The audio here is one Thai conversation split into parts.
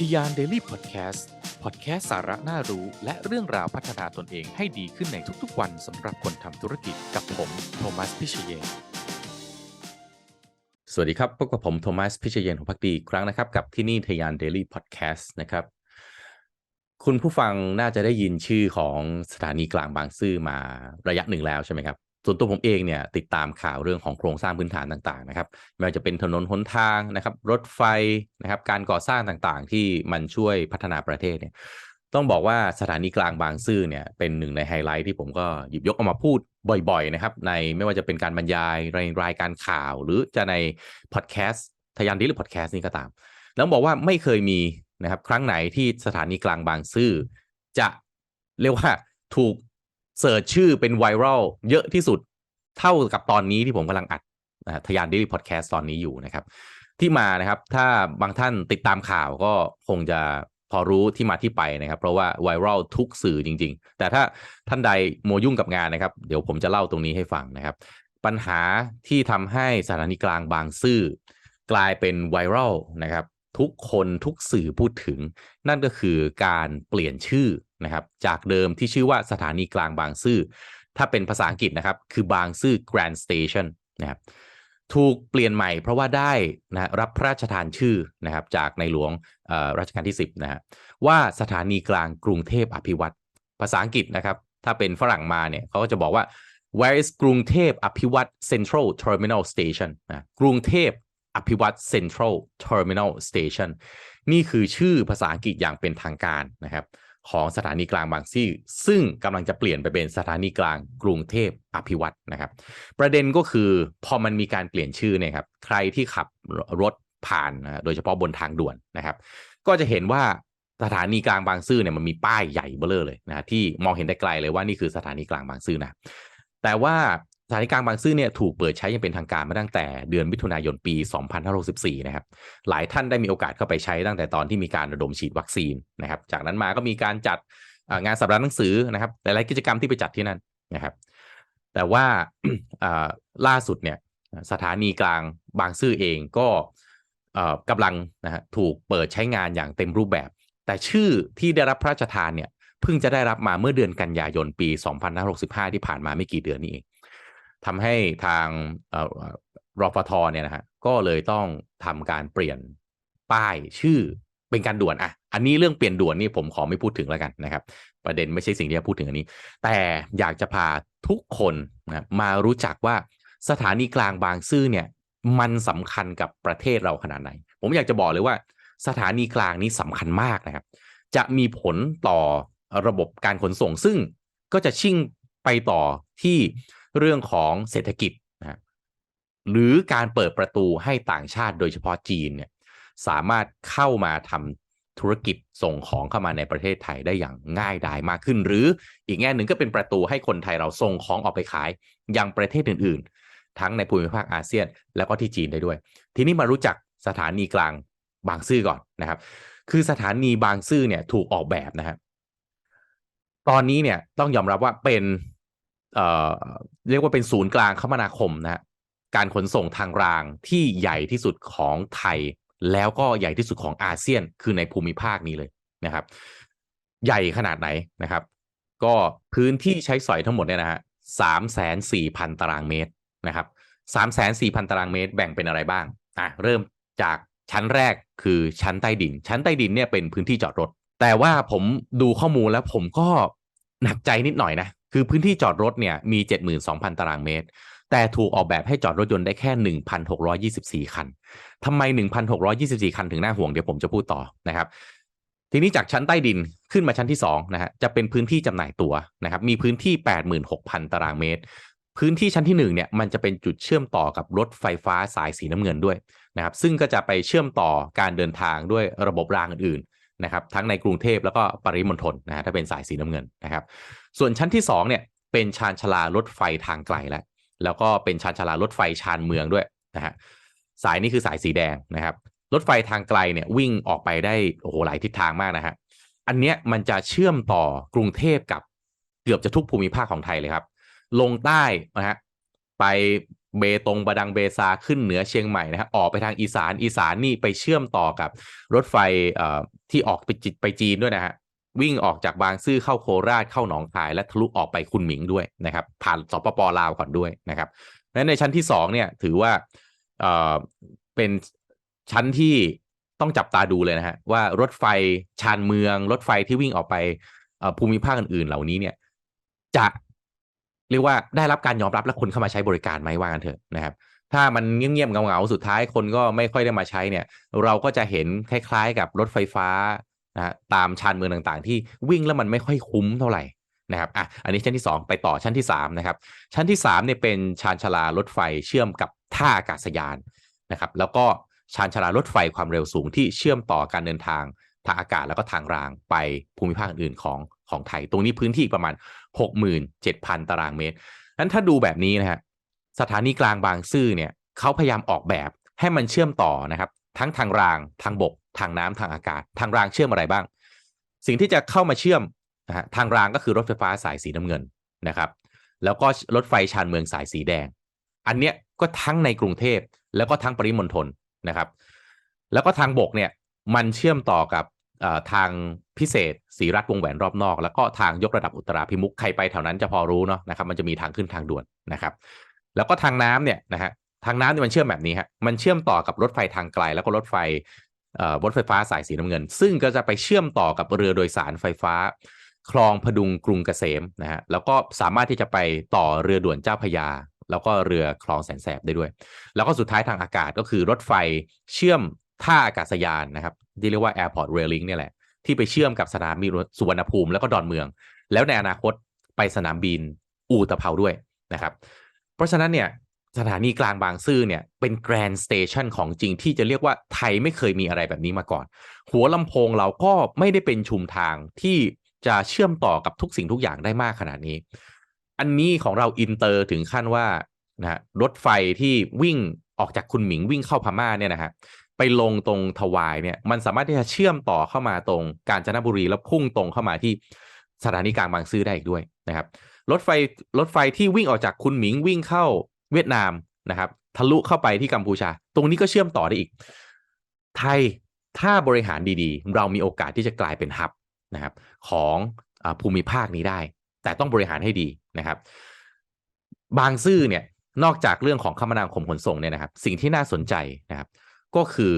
ทียานเดลี่พอดแคสต์พอดแคสต์สาระน่ารู้และเรื่องราวพัฒนาตนเองให้ดีขึ้นในทุกๆวันสำหรับคนทำธุรกิจกับผมโทมัสพิเชยนสวัสดีครับพบกับผมโทมัสพิเชยนของพักดีอีกครั้งนะครับ กับที่นี่ทยานเดลี่พอดแคสต์นะครับ คุณผู้ฟังน่าจะได้ยินชื่อของสถานีกลางบางซื่อมาระยะหนึ่งแล้วใช่ไหมครับ ส่วนตัวผมเองเนี่ยติดตามข่าวเรื่องของโครงสร้างพื้นฐานต่างๆนะครับไม่ว่าจะเป็นถนนหนทางนะครับ รถไฟนะครับ การก่อสร้างต่างๆ ที่มันช่วยพัฒนาประเทศเนี่ยต้องบอกว่าสถานีกลางบางซื่อเนี่ยเป็นหนึ่งในไฮไลท์ที่ผมก็หยิบยกเอามาพูดบ่อยๆนะครับในไม่ว่าจะเป็นการบรรยายในรายการข่าว หรือจะในพอดแคสต์ทยานดีหรือพอดแคสต์นี่ก็ตาม แล้วบอกว่าไม่เคยมีนะครับครั้งไหนที่สถานีกลางบางซื่อจะเรียกว่าถูก เสิร์ชชื่อเป็นไวรัลเยอะที่สุดเท่ากับตอนนี้ที่ผมกำลังอัดนะทยานดีพอดแคสต์ตอนนี้อยู่นะครับ ที่มานะครับถ้าบางท่านติดตามข่าวก็คงจะพอรู้ที่มาที่ไปนะครับ เพราะว่าไวรัลทุกสื่อจริง ๆ แต่ถ้าท่านใดโมวยุ่งกับงานนะครับ เดี๋ยวผมจะเล่าตรงนี้ให้ฟังนะครับ ปัญหาที่ทำให้สถานีกลางบางซื่อกลายเป็นไวรัลนะครับ ทุกคนทุกสื่อพูดถึง นั่นก็คือการเปลี่ยนชื่อ นะครับจากเดิมที่ชื่อว่าสถานีกลางบางซื่อ ถ้าเป็นภาษาอังกฤษนะครับ คือบางซื่อ Grand Station นะครับถูกเปลี่ยนใหม่เพราะว่าได้นะรับพระราชทานชื่อนะครับจากในหลวงรัชกาลที่ 10นะฮะว่าสถานีกลางกรุงเทพอภิวัตภาษาอังกฤษนะครับ ถ้าเป็นฝรั่งมาเนี่ยเขาก็จะบอกว่า where is กรุงเทพอภิวัต Central Terminal Station นะกรุงเทพอภิวัต Central Terminal Station นี่คือชื่อภาษาอังกฤษอย่างเป็นทางการนะครับ ของสถานีกลางบางซื่อซึ่งกำลังจะเปลี่ยนไปเป็นสถานีกลางกรุงเทพอภิวัตนะครับ ประเด็นก็คือพอมันมีการเปลี่ยนชื่อเนี่ยครับใครที่ขับรถผ่านนะโดยเฉพาะบนทางด่วนนะครับ ก็จะเห็นว่าสถานีกลางบางซื่อเนี่ยมันมีป้ายใหญ่เบ้อเลยนะที่มองเห็นได้ไกลเลยว่านี่คือสถานีกลางบางซื่อนะแต่ว่า สถานีกลางบางซื่อเนี่ยถูกเปิดใช้อย่างเป็นทางการมาตั้งแต่เดือนมิถุนายนปี 2564 นะครับ หลายท่านได้มีโอกาสเข้าไปใช้ตั้งแต่ตอนที่มีการระดมฉีดวัคซีนนะครับ จากนั้นมาก็มีการจัดงานสัปดาห์หนังสือนะครับ หลายๆกิจกรรมที่ไปจัดที่นั่นนะครับ แต่ว่าล่าสุดเนี่ยสถานีกลางบางซื่อเองก็กำลังนะฮะถูกเปิดใช้งานอย่างเต็มรูปแบบ แต่ชื่อที่ได้รับพระราชทานเนี่ยเพิ่งจะได้รับมาเมื่อเดือนกันยายนปี 2565 ที่ผ่านมาไม่กี่เดือนนี้เอง ทำให้ทางรอฟทเนี่ยนะฮะก็เลยต้องทำการเปลี่ยนป้ายชื่อเป็นการด่วนอะ อันนี้เรื่องเปลี่ยนด่วนนี่ผมขอไม่พูดถึงแล้วกันนะครับ ประเด็นไม่ใช่สิ่งที่จะพูดถึงอันนี้ แต่อยากจะพาทุกคนนะมารู้จักว่าสถานีกลางบางซื่อเนี่ย มันสำคัญกับประเทศเราขนาดไหน ผมอยากจะบอกเลยว่า สถานีกลางนี้สำคัญมากนะครับ จะมีผลต่อระบบการขนส่งซึ่งก็จะชิ่งไปต่อที่ เรื่องของเศรษฐกิจนะหรือการเปิดประตูให้ต่างชาติโดยเฉพาะจีนเนี่ยสามารถเข้ามาทำธุรกิจส่งของเข้ามาในประเทศไทยได้อย่างง่ายดายมากขึ้น หรืออีกแง่หนึ่งก็เป็นประตูให้คนไทยเราส่งของออกไปขายยังประเทศอื่น ๆ ทั้งในภูมิภาคอาเซียน แล้วก็ที่จีนได้ด้วย ทีนี้มารู้จักสถานีกลางบางซื่อก่อนนะครับ คือสถานีบางซื่อเนี่ยถูกออกแบบนะครับตอนนี้เนี่ยต้องยอมรับว่าเป็น เอ่อเรียกว่าเป็นศูนย์กลางคมนาคมนะฮะการขนส่งทางรางที่ใหญ่ที่สุดของไทย แล้วก็ใหญ่ที่สุดของอาเซียน คือในภูมิภาคนี้เลยนะครับ ใหญ่ขนาดไหนนะครับ ก็พื้นที่ใช้สอยทั้งหมดเนี่ยนะฮะสามแสนสี่พันตารางเมตรนะครับสามแสนสี่พันตารางเมตรแบ่งเป็นอะไรบ้างอะเริ่มจากชั้นแรกคือชั้นใต้ดิน ชั้นใต้ดินเนี่ยเป็นพื้นที่จอดรถ แต่ว่าผมดูข้อมูลแล้วผมก็หนักใจนิดหน่อยนะ คือพื้นที่จอดรถเนี่ยมี 72,000 ตารางเมตร แต่ถูกออกแบบให้จอดรถยนต์ได้แค่ 1,624 คันทำไม 1,624 คันถึงน่าห่วงเดี๋ยวผมจะพูดต่อนะครับทีนี้จากชั้นใต้ดินขึ้นมาชั้นที่2นะฮะจะเป็นพื้นที่จำหน่ายตัวนะครับมีพื้นที่ 86,000 ตารางเมตร พื้นที่ชั้นที่1เนี่ยมันจะเป็นจุดเชื่อมต่อกับรถไฟฟ้าสายสีน้ำเงินด้วยนะครับซึ่งก็จะไปเชื่อมต่อการเดินทางด้วยระบบรางอื่นๆนะครับทั้งในกรุงเทพแล้วก็ปริมณฑลนะฮะถ้าเป็นสายสีน้ำเงินนะครับ ส่วนชั้นที่2เนี่ยเป็นชานชลารถไฟทางไกลแล้วแล้วก็เป็นชานชลารถไฟชานเมืองด้วยนะฮะสายนี้คือสายสีแดงนะครับ รถไฟทางไกลเนี่ยวิ่งออกไปได้โอ้โหหลายทิศทางมากนะฮะอันเนี้ยมันจะเชื่อมต่อกรุงเทพกับเกือบจะทุกภูมิภาคของไทยเลยครับ ลงใต้นะฮะไปเบตงบดังเบซาขึ้นเหนือเชียงใหม่นะฮะออกไปทางอีสานอีสานนี่ไปเชื่อมต่อกับรถไฟที่ออกไปจีไปจีนด้วยนะฮะ วิ่งออกจากบางซื่อเข้าโคราชเข้าหนองคายและทะลุออกไปคุณหมิงด้วยนะครับ ผ่านสปปลาวก่อนด้วยนะครับและในชั้นที่สองเนี่ยถือว่าเอ่อเป็นชั้นที่ต้องจับตาดูเลยนะฮะว่ารถไฟชานเมือง รถไฟที่วิ่งออกไปภูมิภาคอื่นๆ เหล่านี้เนี่ย จะเรียกว่าได้รับการยอมรับและคนเข้ามาใช้บริการไหมว่ากันเถอะนะครับ ถ้ามันเงียบๆเงาๆสุดท้ายคนก็ไม่ค่อยได้มาใช้เนี่ย เราก็จะเห็นคล้ายๆ กับรถไฟฟ้า นะตามชานเมืองต่างๆ ที่วิ่งแล้วมันไม่ค่อยคุ้มเท่าไหร่นะครับอะอันนี้ชั้นที่ 2 ไปต่อชั้นที่3นะครับชั้นที่3เนี่ยเป็นชานชาลารถไฟเชื่อมกับท่าอากาศยานนะครับแล้วก็ชานชาลารถไฟความเร็วสูงที่เชื่อมต่อการเดินทางทางอากาศแล้วก็ทางรางไปภูมิภาคอื่นของของไทย ตรงนี้พื้นที่ประมาณ 67,000 ตารางเมตรนั้นถ้าดูแบบนี้นะฮะสถานีกลางบางซื่อเนี่ยเขาพยายามออกแบบให้มันเชื่อมต่อนะครับ ทั้งทางรางทางบก ทางน้ำทางอากาศ ทางรางเชื่อมอะไรบ้าง สิ่งที่จะเข้ามาเชื่อมนะฮะทางรางก็คือรถไฟฟ้าสายสีน้ำเงินนะครับ แล้วก็รถไฟชานเมืองสายสีแดง อันเนี้ยก็ทั้งในกรุงเทพแล้วก็ทั้งปริมณฑลนะครับ แล้วก็ทางบกเนี่ยมันเชื่อมต่อกับทางพิเศษศรีรัฐวงแหวนรอบนอก แล้วก็ทางยกระดับอุตราพิมุขใครไปแถวนั้นจะพอรู้เนาะนะครับ มันจะมีทางขึ้นทางด่วนนะครับ แล้วก็ทางน้ำเนี่ยนะฮะ ทางน้ำเนี่ยมันเชื่อมแบบนี้ฮะมันเชื่อมต่อกับรถไฟทางไกล แล้วก็รถไฟรถไฟฟ้าสายสีน้ำเงิน ซึ่งก็จะไปเชื่อมต่อกับเรือโดยสารไฟฟ้า คลองพดุงกรุงเกษมนะฮะแล้วก็สามารถที่จะไปต่อเรือด่วนเจ้าพยา แล้วก็เรือคลองแสนแสบได้ด้วย แล้วก็สุดท้ายทางอากาศก็คือรถไฟเชื่อมท่าอากาศยานนะครับที่เรียกว่า Airport Railing เนี่ยแหละที่ไปเชื่อมกับสนามบินสุวรรณภูมิแล้วก็ดอนเมือง แล้วในอนาคตไปสนามบินอู่ตะเภาด้วยนะครับ เพราะฉะนั้นเนี่ย สถานีกลางบางซื่อเนี่ยเป็นแกรนด์สเตชันของจริงที่จะเรียกว่าไทยไม่เคยมีอะไรแบบนี้มาก่อน หัวลำโพงเราก็ไม่ได้เป็นชุมทางที่จะเชื่อมต่อกับทุกสิ่งทุกอย่างได้มากขนาดนี้ อันนี้ของเราอินเตอร์ถึงขั้นว่านะฮะรถไฟที่วิ่งออกจากคุณหมิงวิ่งเข้าพม่าเนี่ยนะฮะไปลงตรงทวายเนี่ยมันสามารถที่จะเชื่อมต่อเข้ามาตรงกาญจนบุรีแล้วพุ่งตรงเข้ามาที่สถานีกลางบางซื่อได้อีกด้วยนะครับรถไฟรถไฟที่วิ่งออกจากคุณหมิงวิ่งเข้า เวียดนามนะครับ ทะลุเข้าไปที่กัมพูชา ตรงนี้ก็เชื่อมต่อได้อีก ไทยถ้าบริหารดีๆ เรามีโอกาสที่จะกลายเป็นฮับนะครับ ของอภูมิภาคนี้ได้ แต่ต้องบริหารให้ดีนะครับ บางซื่อเนี่ยนอกจากเรื่องของคมนาคมขนส่งเนี่ยนะครับ สิ่งที่น่าสนใจนะครับ ก็คือ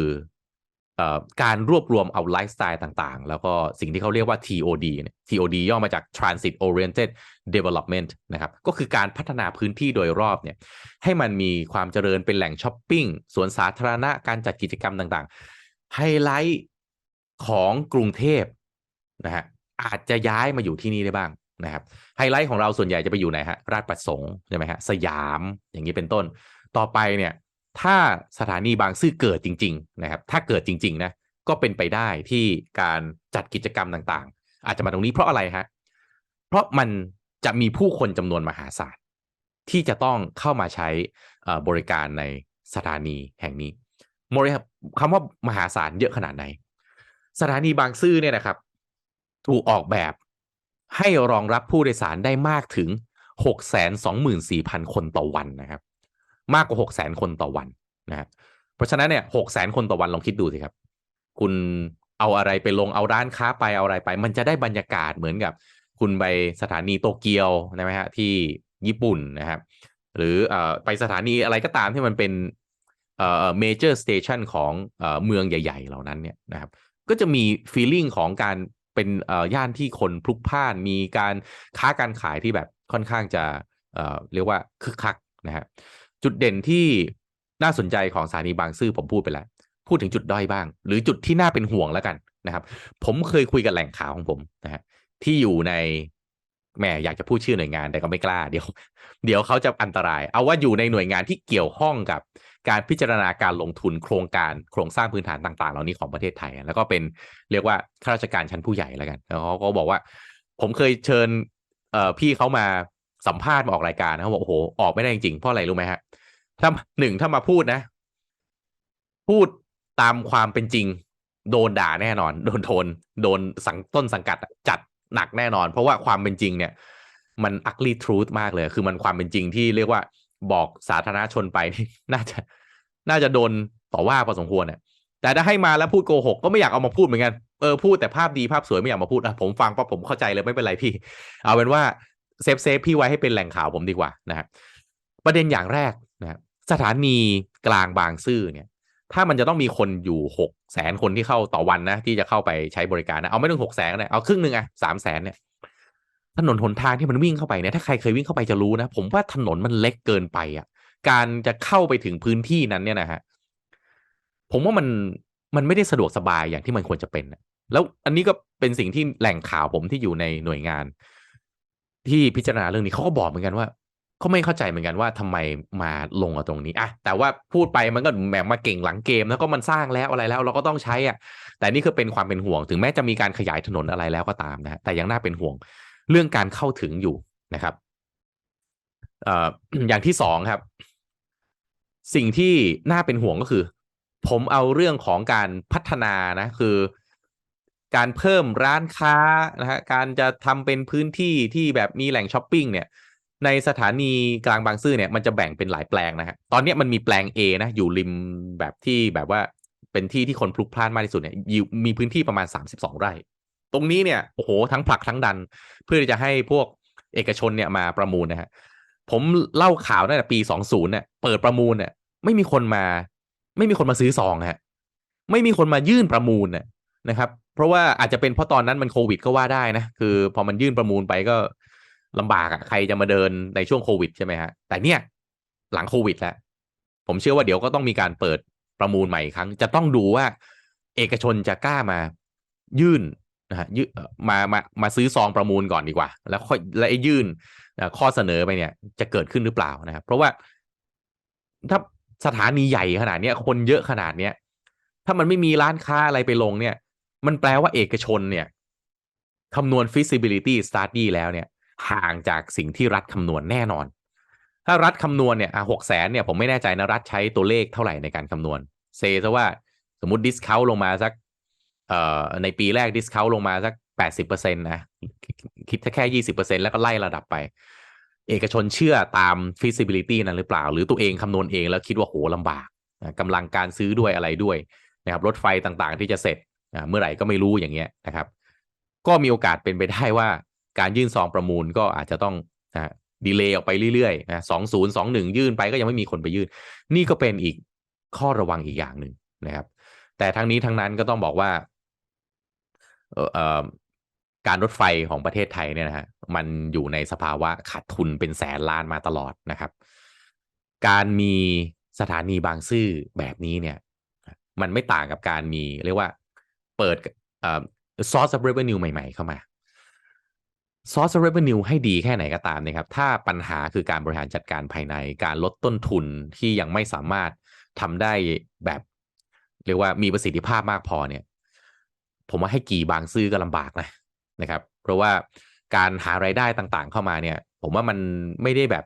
การรวบรวมเอาไลฟ์สไตล์ต่างๆ แล้วก็สิ่งที่เขาเรียกว่า TOD เนี่ย TOD ย่อมาจาก Transit Oriented Development นะครับ ก็คือการพัฒนาพื้นที่โดยรอบเนี่ยให้มันมีความเจริญเป็นแหล่งช้อปปิ้งสวนสาธารณะการจัดกิจกรรมต่างๆ ไฮไลท์ของกรุงเทพนะฮะอาจจะย้ายมาอยู่ที่นี่ได้บ้างนะครับไฮไลท์ของเราส่วนใหญ่จะไปอยู่ไหนฮะราชประสงค์ใช่ไหมฮะสยามอย่างนี้เป็นต้น ต่อไปเนี่ย ถ้าสถานีบางซื่อเกิดจริง ๆ นะครับ ถ้าเกิดจริง ๆ นะ ก็เป็นไปได้ที่การจัดกิจกรรมต่างๆ อาจจะมาตรงนี้เพราะอะไรฮะ เพราะมันจะมีผู้คนจำนวนมหาศาลที่จะต้องเข้ามาใช้บริการในสถานีแห่งนี้โมเรคำว่ามหาศาลเยอะขนาดไหน สถานีบางซื่อเนี่ยนะครับ ถูกออกแบบให้รองรับผู้โดยสารได้มากถึง 624,000 คนต่อวันนะครับ มากกว่า600,000คนต่อวันนะครับเพราะฉะนั้นเนี่ย600,000คนต่อวันลองคิดดูสิครับ คุณเอาอะไรไปลงเอาร้านค้าไปเอาอะไรไป มันจะได้บรรยากาศเหมือนกับ คุณไปสถานีโตเกียวนะไหมฮะที่ญี่ปุ่นนะครับหรืออไปสถานีอะไรก็ตามที่มันเป็นเอ่อเมเจอร์สเตชันของเอ่อเมืองใหญ่ ๆ เหล่านั้นเนี่ยนะครับก็จะมีฟีลลิ่งของการเป็นเอ่อย่านที่คนพลุกพล่านมีการค้าการขายที่แบบค่อนข้างจะเอ่อเรียกว่าคึกคักนะฮะ จุดเด่นที่น่าสนใจของสถานีบางซื่อผมพูดไปแล้ว พูดถึงจุดด้อยบ้าง หรือจุดที่น่าเป็นห่วงแล้วกันนะครับ ผมเคยคุยกับแหล่งข่าวของผมนะฮะที่อยู่ในแหมอยากจะพูดชื่อหน่วยงานแต่ก็ไม่กล้าเดี๋ยว เดี๋ยวเขาจะอันตราย เอาว่าอยู่ในหน่วยงานที่เกี่ยวข้องกับการพิจารณาการลงทุนโครงการโครงสร้างพื้นฐานต่าง ๆ เหล่านี้ของประเทศไทย แล้วก็เป็นเรียกว่าข้าราชการชั้นผู้ใหญ่แล้วกันแล้วเขาก็บอกว่า ผมเคยเชิญเอ่อพี่เขามา สัมภาษณ์มาออกรายการนะเขาบอกโอ้โหออกไม่ได้จริงๆเพราะอะไรรู้ไหมฮะถ้าหนึ่งถ้ามาพูดนะ พูดตามความเป็นจริง โดนด่าแน่นอน โดนโทนโดนสังต้นสังกัดจัดหนักแน่นอน เพราะว่าความเป็นจริงเนี่ย มัน ugly truth มากเลย คือมันความเป็นจริงที่เรียกว่าบอกสาธารณชนไปนี่น่าจะ น่าจะโดนต่อว่าพอสมควรเนี่ยแต่ถ้าให้มาแล้วพูดโกหกก็ไม่อยากเอามาพูดเหมือนกัน เออพูดแต่ภาพดีภาพสวยไม่อยากมาพูดอะผมฟังปั๊บผมเข้าใจเลยไม่เป็นไรพี่ เอาเป็นว่า เซฟเซฟพี่ไว้ให้เป็นแหล่งข่าวผมดีกว่านะครับประเด็นอย่างแรกนะครับสถานีกลางบางซื่อเนี่ย ถ้ามันจะต้องมีคนอยู่หกแสนคนที่เข้าต่อวันนะ ที่จะเข้าไปใช้บริการนะเอาไม่ต้องหกแสนนะเอาครึ่งหนึ่งอะสามแสนเนี่ยถนนหนทางที่มันวิ่งเข้าไปเนี่ยถ้าใครเคยวิ่งเข้าไปจะรู้นะ ผมว่าถนนมันเล็กเกินไปอะ การจะเข้าไปถึงพื้นที่นั้นเนี่ยนะฮะผมว่ามันมันไม่ได้สะดวกสบายอย่างที่มันควรจะเป็น แล้วอันนี้ก็เป็นสิ่งที่แหล่งข่าวผมที่อยู่ในหน่วยงาน ที่พิจารณาเรื่องนี้เขาก็บอกเหมือนกันว่าเขาไม่เข้าใจเหมือนกันว่าทำไมมาลงเอาตรงนี้อะแต่ว่าพูดไปมันก็แบบมาเก่งหลังเกมแล้วก็มันสร้างแล้วอะไรแล้ว เราก็ต้องใช้อะ แต่นี่คือเป็นความเป็นห่วงถึงแม้จะมีการขยายถนนอะไรแล้วก็ตามนะฮะแต่ยังน่าเป็นห่วงเรื่องการเข้าถึงอยู่นะครับเอ่ออย่างที่สองครับ สิ่งที่น่าเป็นห่วงก็คือ ผมเอาเรื่องของการพัฒนานะ คือ การเพิ่มร้านค้านะฮะการจะทำเป็นพื้นที่ที่แบบมีแหล่งช้อปปิ้งเนี่ยในสถานีกลางบางซื่อเนี่ยมันจะแบ่งเป็นหลายแปลงนะฮะตอนนี้มันมีแปลง A นะอยู่ริมแบบที่แบบว่าเป็นที่ที่คนพลุกพล่านมากที่สุดเนี่ยอยู่มีพื้นที่ประมาณ 32 ไร่ ตรงนี้เนี่ยโอ้โหทั้งผลักทั้งดัน เพื่อจะให้พวกเอกชนเนี่ยมาประมูลนะฮะผมเล่าข่าวตั้งแต่ปี 20เนี่ยเปิดประมูลเนี่ยไม่มีคนมา ไม่มีคนมาซื้อซองฮะไม่มีคนมายื่นประมูลนะครับ เพราะว่าอาจจะเป็นเพราะตอนนั้นมันโควิดก็ว่าได้นะ คือ พอมันยื่นประมูลไปก็ลำบากอะใครจะมาเดินในช่วงโควิดใช่ไหมฮะ แต่เนี่ยหลังโควิดแล้ว ผมเชื่อว่าเดี๋ยวก็ต้องมีการเปิดประมูลใหม่อีกครั้ง จะต้องดูว่าเอกชนจะกล้ามายื่นนะฮะยื่นเออมามามาซื้อซองประมูลก่อนดีกว่า แล้วค่อยแล้วยื่นข้อเสนอไปเนี่ย จะเกิดขึ้นหรือเปล่านะครับ เพราะว่าถ้าสถานีใหญ่ขนาดเนี้ยคนเยอะขนาดเนี้ยถ้ามันไม่มีร้านค้าอะไรไปลงเนี่ย มันแปลว่าเอกชนเนี่ยคำนวณ feasibility study แล้วเนี่ยห่างจากสิ่งที่รัฐคำนวณแน่นอน ถ้ารัฐคำนวณเนี่ยหกแสนเนี่ยผมไม่แน่ใจนะรัฐใช้ตัวเลขเท่าไหร่ในการคำนวณเซซะว่าสมมติดิสคาวลงมาสักเอ่อในปีแรกดิสคาวลงมาสักแปดสิบเปอร์เซ็นต์นะคิดแค่ยี่สิบเปอร์เซ็นแล้วก็ไล่ระดับไป เอกชนเชื่อตาม feasibility นั้นหรือเปล่า หรือตัวเองคำนวณเองแล้วคิดว่าโหลำบากกำลังการซื้อด้วยอะไรด้วยนะครับรถไฟต่างๆ ที่จะเสร็จ เมื่อไหร่ก็ไม่รู้อย่างเงี้ยนะครับ ก็มีโอกาสเป็นไปได้ว่าการยื่นซองประมูลก็อาจจะต้องนะดีเลย์ออกไปเรื่อยๆนะสองศูนย์สองหนึ่งยื่นไปก็ยังไม่มีคนไปยื่น นี่ก็เป็นอีกข้อระวังอีกอย่างหนึ่งนะครับ แต่ทั้งนี้ทั้งนั้นก็ต้องบอกว่าการรถไฟของประเทศไทยเนี่ยนะฮะมันอยู่ในสภาวะขาดทุนเป็นแสนล้านมาตลอดนะครับ การมีสถานีบางซื่อแบบนี้เนี่ย มันไม่ต่างกับการมีเรียกว่า เปิดเอ่อ source of revenue ใหม่ ๆ เข้ามา source of revenue ให้ดีแค่ไหนก็ตามนะครับ ถ้าปัญหาคือการบริหารจัดการภายในการลดต้นทุนที่ยังไม่สามารถทำได้แบบ เรียกว่ามีประสิทธิภาพมากพอเนี่ย ผมว่าให้กี่บางซื่อก็ลำบากนะนะครับ เพราะว่าการหารายได้ต่างๆเข้ามาเนี่ย ผมว่ามันไม่ได้แบบ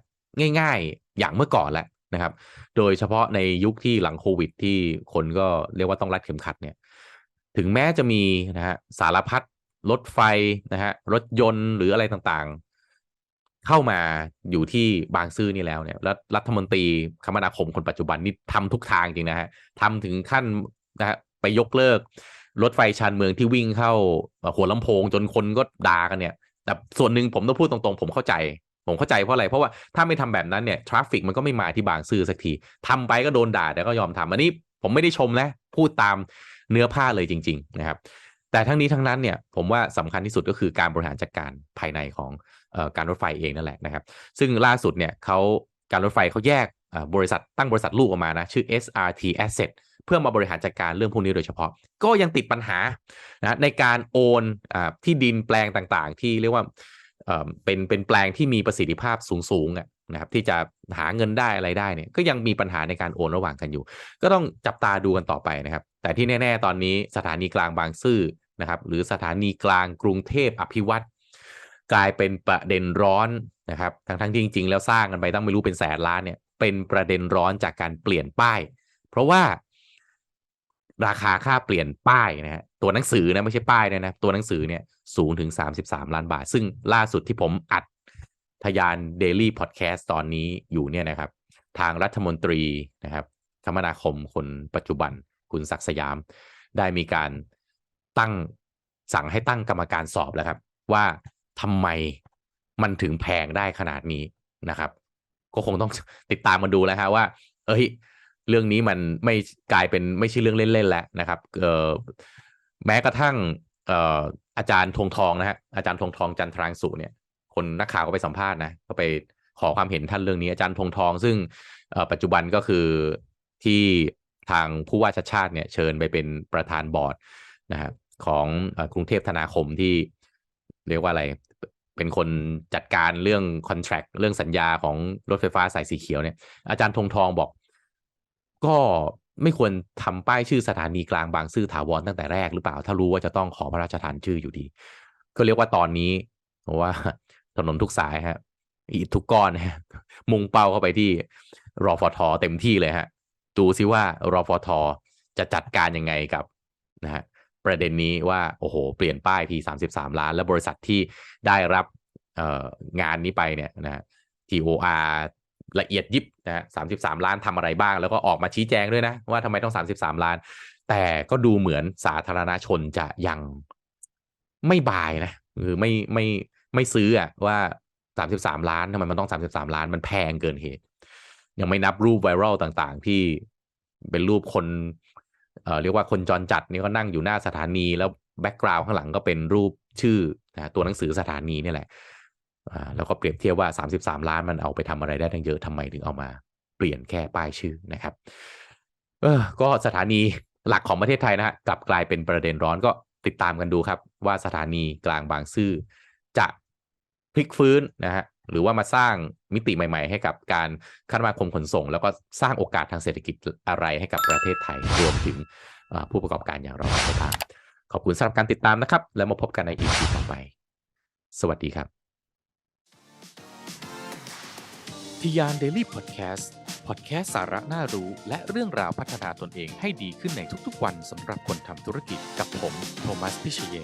ง่าย ๆอย่างเมื่อก่อนแล้วนะครับ โดยเฉพาะในยุคที่หลังโควิดที่คนก็เรียกว่าต้องรัดเข็มขัดเนี่ย ถึงแม้จะมีนะฮะสารพัดรถไฟนะฮะรถยนต์หรืออะไรต่างๆ เข้ามาอยู่ที่บางซื่อนี่แล้วเนี่ยแล้วรัฐมนตรีคมนาคมคนปัจจุบันนี่ทำทุกทางจริงนะฮะทำถึงขั้นนะฮะไปยกเลิก รถไฟชานเมืองที่วิ่งเข้าหัวลำโพงจนคนก็ด่ากันเนี่ย แต่ส่วนหนึ่งผมต้องพูดตรงๆ ผมเข้าใจ ผมเข้าใจเพราะอะไร เพราะว่าถ้าไม่ทำแบบนั้นเนี่ยทราฟฟิกมันก็ไม่มาที่บางซื่อสักทีทำไปก็โดนด่าแต่ก็ยอมทำอันนี้ผมไม่ได้ชมนะ พูดตาม เนื้อผ้าเลยจริง ๆ นะครับ แต่ทั้งนี้ทั้งนั้นเนี่ยผมว่าสำคัญที่สุดก็คือการบริหารจัดการภายในของออการรถไฟเองนั่นแหละนะครับ ซึ่งล่าสุดเนี่ยเขาการรถไฟเขาแยกบริษัทตั้งบริษัทลูกออกมานะชื่อ SRT Asset เพื่อมาบริหารจัดการเรื่องพวกนี้โดยเฉพาะ ก็ยังติดปัญหานะในการโอนอที่ดินแปลงต่างๆ ที่เรียกว่าเป็นเป็นแปลงที่มีประสิทธิภาพสูงๆนะครับที่จะหาเงินได้อะไรได้เนี่ยก็ยังมีปัญหาในการโอนระหว่างกันอยู่ ก็ต้องจับตาดูกันต่อไปนะครับ แต่ที่แน่ ๆ ตอนนี้สถานีกลางบางซื่อนะครับ หรือสถานีกลางกรุงเทพอภิวัตรกลายเป็นประเด็นร้อนนะครับทั้งๆที่จริง ๆ แล้วสร้างกันไปตั้งไม่รู้เป็นแสนล้านเนี่ยเป็นประเด็นร้อนจากการเปลี่ยนป้าย เพราะว่าราคาค่าเปลี่ยนป้ายนะฮะตัวหนังสือนะไม่ใช่ป้ายนะนะตัวหนังสือเนี่ยสูงถึง 33 ล้านบาท ซึ่งล่าสุดที่ผมอัดทยาน Daily Podcast ตอนนี้อยู่เนี่ยนะครับ ทางรัฐมนตรีนะครับคมนาคมคนปัจจุบัน คุณศักสยาม ได้มีการตั้งสั่งให้ตั้งกรรมการสอบแล้วครับ ว่าทำไมมันถึงแพงได้ขนาดนี้นะครับ ก็คงต้องติดตามมาดูแล้วฮะว่า เอ้ย เรื่องนี้มันไม่กลายเป็นไม่ใช่เรื่องเล่นๆแล้วนะครับเออแม้กระทั่งเอ่ออาจารย์ธงทองนะฮะอาจารย์ธงทองจันทรางสุเนี่ยคนนักข่าวก็ไปสัมภาษณ์นะก็ไปขอความเห็นท่านเรื่องนี้อาจารย์ธงทอง ซึ่งปัจจุบันก็คือที่ ทางผู้ว่าชาติชาติเนี่ยเชิญไปเป็นประธานบอร์ดนะฮะของกรุงเทพธนาคมที่เรียกว่าอะไรเป็นคนจัดการเรื่องคอนแท c t เรื่องสัญญาของรถไฟฟ้าสายสีเขียวเนี่ยอาจารย์ธงทองบอก ก็ไม่ควรทำป้ายชื่อสถานีกลางบางซื่อถาวรตั้งแต่แรกหรือเปล่า ถ้ารู้ว่าจะต้องขอพระราชทานชื่ออยู่ดี ก็เรียกว่าตอนนี้เพราะว่าถนนทุกสายฮะอีทุกก้อนฮะมุ่งเป้าเข้าไปที่รอฟทเต็มที่เลยฮะ ดูซิว่ารอฟทจะจัดการยังไงกับนะฮะประเด็นนี้ว่าโอ้โห เปลี่ยนป้ายทีสามสิบสามล้าน แล้วบริษัทที่ได้รับงานนี้ไปเนี่ยนะฮะ TOR ละเอียดยิบนะฮะสามสิบสามล้านทำอะไรบ้าง แล้วก็ออกมาชี้แจงด้วยนะ ว่าทำไมต้องสามสิบสามล้าน แต่ก็ดูเหมือนสาธารณชนจะยังไม่บายนะคือไม่ไม่ไม่ซื้ออะว่าสามสิบสามล้านทำไมมันต้องสามสิบสามล้านมันแพงเกินเหตุ ยังไม่นับรูปไวรัลต่างๆ ที่เป็นรูปคนเอ่อเรียกว่าคนจรจัดนี่ก็นั่งอยู่หน้าสถานี แล้วแบ็กกราวด์ข้างหลังก็เป็นรูปชื่อนะตัวหนังสือสถานีนี่แหละแล้วก็เปรียบเทียบว่า 33 ล้านมันเอาไปทำอะไรได้ตั้งเยอะทำไมถึงเอามาเปลี่ยนแค่ป้ายชื่อนะครับเออก็สถานีหลักของประเทศไทยนะฮะกลับกลายเป็นประเด็นร้อนก็ติดตามกันดูครับ ว่าสถานีกลางบางซื่อจะพลิกฟื้นนะฮะ หรือว่ามาสร้างมิติใหม่ ๆ ให้กับการคมนาคมขนส่ง แล้วก็สร้างโอกาสทางเศรษฐกิจอะไรให้กับประเทศไทยรวมถึงผู้ประกอบการอย่างเราก็ตามขอบคุณสำหรับการติดตามนะครับ แล้วมาพบกันใน EP ต่อไป สวัสดีครับทียานเดลี่พอดแคสต์พอดแคสต์สาระน่ารู้ และเรื่องราวพัฒนาตนเองให้ดีขึ้นในทุกๆวันสำหรับคนทำธุรกิจกับผม โทมัสพิเชย